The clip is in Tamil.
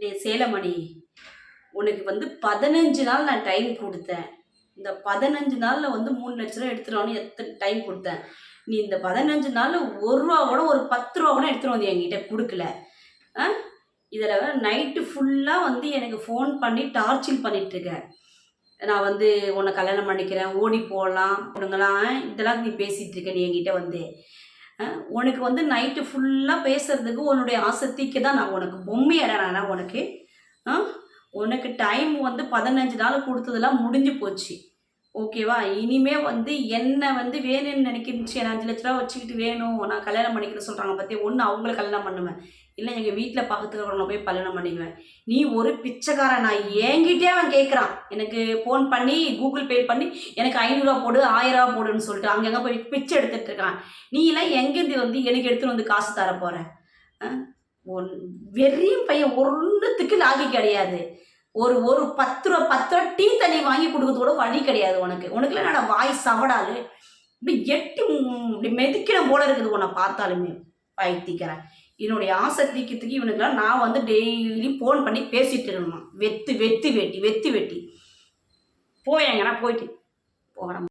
டே சேலமணி உனக்கு வந்து பதினஞ்சு நாள் நான் டைம் கொடுத்தேன். இந்த பதினஞ்சு நாளில் வந்து மூணு லட்ச ரூபா எடுத்துருவான்னு எத்தனை டைம் கொடுத்தேன். நீ இந்த பதினஞ்சு நாளில் ஒரு ரூபா கூட ஒரு பத்து ரூபா கூட எடுத்துகிட்டு வந்து என்கிட்ட கொடுக்கல. ஆ? இதில் நைட்டு ஃபுல்லாக வந்து எனக்கு ஃபோன் பண்ணி டார்ச்சில் பண்ணிகிட்ருக்கேன் நான் வந்து உன்னை கல்யாணம் பண்ணிக்கிறேன் ஓடி போகலாம் உனங்களாம் இதெல்லாம் நீ பேசிகிட்டு இருக்க நீ என்கிட்ட வந்து. உனக்கு வந்து நைட்டு ஃபுல்லாக பேசுறதுக்கு உன்னுடைய ஆசத்திக்கு தான் நான் உனக்கு பொம்மையடா நான் உனக்கு? உனக்கு டைம் வந்து பதினஞ்சு நாள் கொடுத்ததெல்லாம் முடிஞ்சு போச்சு. ஓகேவா? இனிமே வந்து என்ன வந்து வேணும்னு நினைக்கிருந்துச்சு நான் அஞ்சு லட்ச ரூபா வச்சுக்கிட்டு வேணும். நான் கல்யாணம் பண்ணிக்கிறேன் சொல்கிறாங்க பற்றி ஒன்று அவங்கள கல்யாணம் பண்ணுவேன். இல்லை எங்கள் வீட்டில் பக்கத்துல போய் கல்யாணம் பண்ணிக்குவேன். நீ ஒரு பிச்சைக்காரன். நான் ஏங்கிட்டே அவன் கேட்குறான் எனக்கு ஃபோன் பண்ணி கூகுள் பே பண்ணி எனக்கு ஐநூறுரூவா போடு ஆயிரரூவா போடுன்னு சொல்லிட்டு அங்கங்கே போய் பிச்சை எடுத்துகிட்டு இருக்கான். நீ எல்லாம் எங்கேருந்து வந்து எனக்கு எடுத்துகிட்டு வந்து காசு தர போகிற ஒன் வெறியும் பையன். ஒன்றுத்துக்கு லாகி கிடையாது. ஒரு ஒரு பத்து ரூபா பத்து ரூபா டீ தண்ணி வாங்கி கொடுக்கறது கூட வழி கிடையாது உனக்கு. உனக்குலாம் என்னடா வாய் சவடாது இப்படி எட்டி இப்படி மெதிக்கிற போல இருக்குது உன்னை பார்த்தாலுமே. பயத்திக்கிறேன் என்னுடைய ஆசை தீக்கிறதுக்கு இவனுக்குலாம் நான் வந்து டெய்லி ஃபோன் பண்ணி பேசிட்டு இருக்கணுமா. வெத்து வெத்து வெட்டி வெத்து வெட்டி. போயங்கன்னா போயிட்டு. போகிறேன்